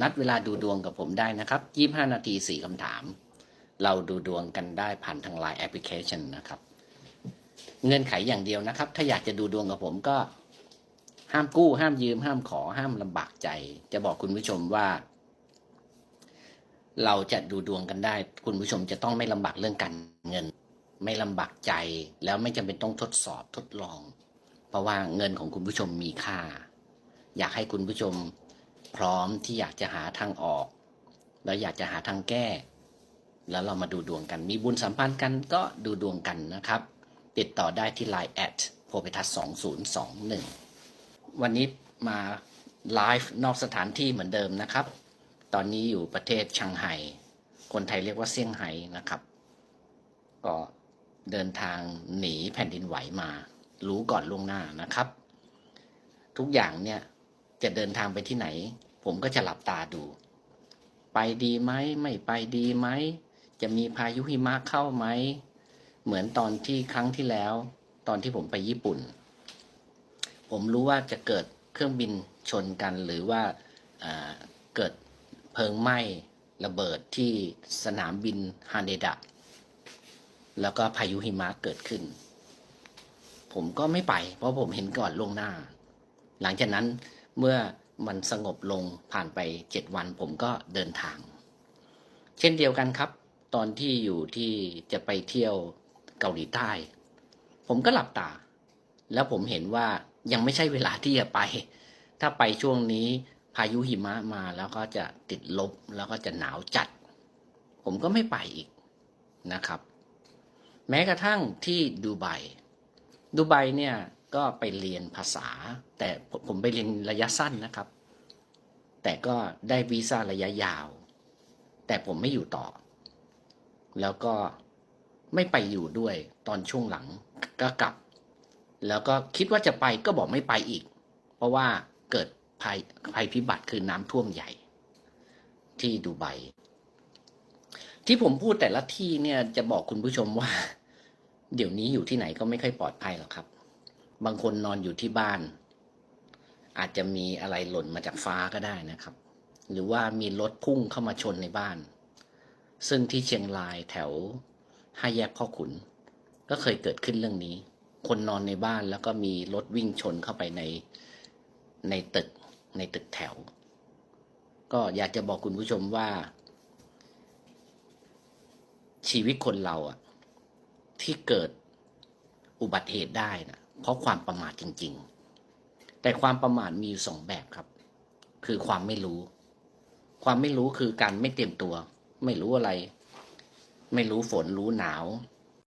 นัดเวลาดูดวงกับผมได้นะครับ 25 นาที 4คำถาม เราดูดวงกันได้ผ่านทาง Line แอปพลิเคชันนะครับ เงื่อนไขอย่างเดียวนะครับ ถ้าอยากจะดูดวงกับผมก็ ห้ามกู้ ห้ามยืม ห้ามขอ ห้ามลำบากใจ จะบอกคุณผู้ชมว่า เราจะดูดวงกันได้ คุณผู้ชมจะต้องไม่ลำบากเรื่องการเงิน ไม่ลำบากใจ แล้วไม่จำเป็นต้องทดสอบทดลอง เพราะว่าเงินของคุณผู้ชมมีค่า อยากให้คุณผู้ชม พร้อมที่อยากจะหาทางออก แล้วอยากจะหาทางแก้ แล้วเรามาดูดวงกัน มีบุญสัมพันธ์กันก็ดูดวงกันนะครับ ติดต่อได้ที่ Line แอดโพพิทัศสองศูนย์สองหนึ่งวันนี้มาไลฟ์นอกสถานที่เหมือนเดิมนะครับ ตอนนี้อยู่ประเทศชังไห่คนไทยเรียกว่าเซี่ยงไฮ้นะครับ ก็เดินทางหนีแผ่นดินไหวมา รู้ก่อนล่วงหน้านะครับ ทุกอย่างเนี่ย จะเดินทางไปที่ไหน ผมก็จะหลับตาดู ไปดีไหมไม่ไปดีไหมจะมีพายุหิมะเข้าไหมเหมือนตอนที่ครั้งที่แล้ว ตอนที่ผมไปญี่ปุ่น ผมรู้ว่าจะเกิดเครื่องบินชนกันหรือว่าเกิดเพลิงไหม้ระเบิดที่สนามบินฮานเดดะแล้วก็พายุหิมะเกิดขึ้น ผมก็ไม่ไป เพราะผมเห็นก่อนล่วงหน้า หลังจากนั้น เมื่อมันสงบลงผ่านไปเจ็ดวันผมก็เดินทาง เช่นเดียวกันครับ ตอนที่อยู่ที่จะไปเที่ยวเกาหลีใต้ ผมก็หลับตา แล้วผมเห็นว่ายังไม่ใช่เวลาที่จะไป ถ้าไปช่วงนี้พายุหิมะมาแล้วก็จะติดลบแล้วก็จะหนาวจัด ผมก็ไม่ไปอีกนะครับ แม้กระทั่งที่ดูไบดูไบเนี่ยก็ไปเรียนภาษา แต่ผมไปเรียนระยะสั้นนะครับ แต่ก็ได้วีซ่าระยะยาว แต่ผมไม่อยู่ต่อ แล้วก็ไม่ไปอยู่ด้วยตอนช่วงหลังก็กลับ แล้วก็คิดว่าจะไปก็บอกไม่ไปอีก เพราะว่าเกิดภัยภัยพิบัติคือน้ำท่วมใหญ่ ที่ดูไบที่ผมพูดแต่ละที่เนี่ยจะบอกคุณผู้ชมว่า เดี๋ยวนี้อยู่ที่ไหนก็ไม่ค่อยปลอดภัยหรอกครับ บางคนนอนอยู่ที่บ้าน อาจจะมีอะไรหล่นมาจากฟ้าก็ได้นะครับ หรือว่ามีรถพุ่งเข้ามาชนในบ้าน ซึ่งที่เชียงรายแถวห้าแยกพ่อขุน ก็เคยเกิดขึ้นเรื่องนี้ คนนอนในบ้านแล้วก็มีรถวิ่งชนเข้าไปในในตึกในตึกแถว ก็อยากจะบอกคุณผู้ชมว่า ชีวิตคนเราอะที่เกิดอุบัติเหตุได้นะ เพราะความประมาทจริง ๆ แต่ความประมาทมีอยู่สองแบบครับ คือความไม่รู้ ความไม่รู้คือการไม่เตรียมตัว ไม่รู้อะไร ไม่รู้ฝนรู้หนาว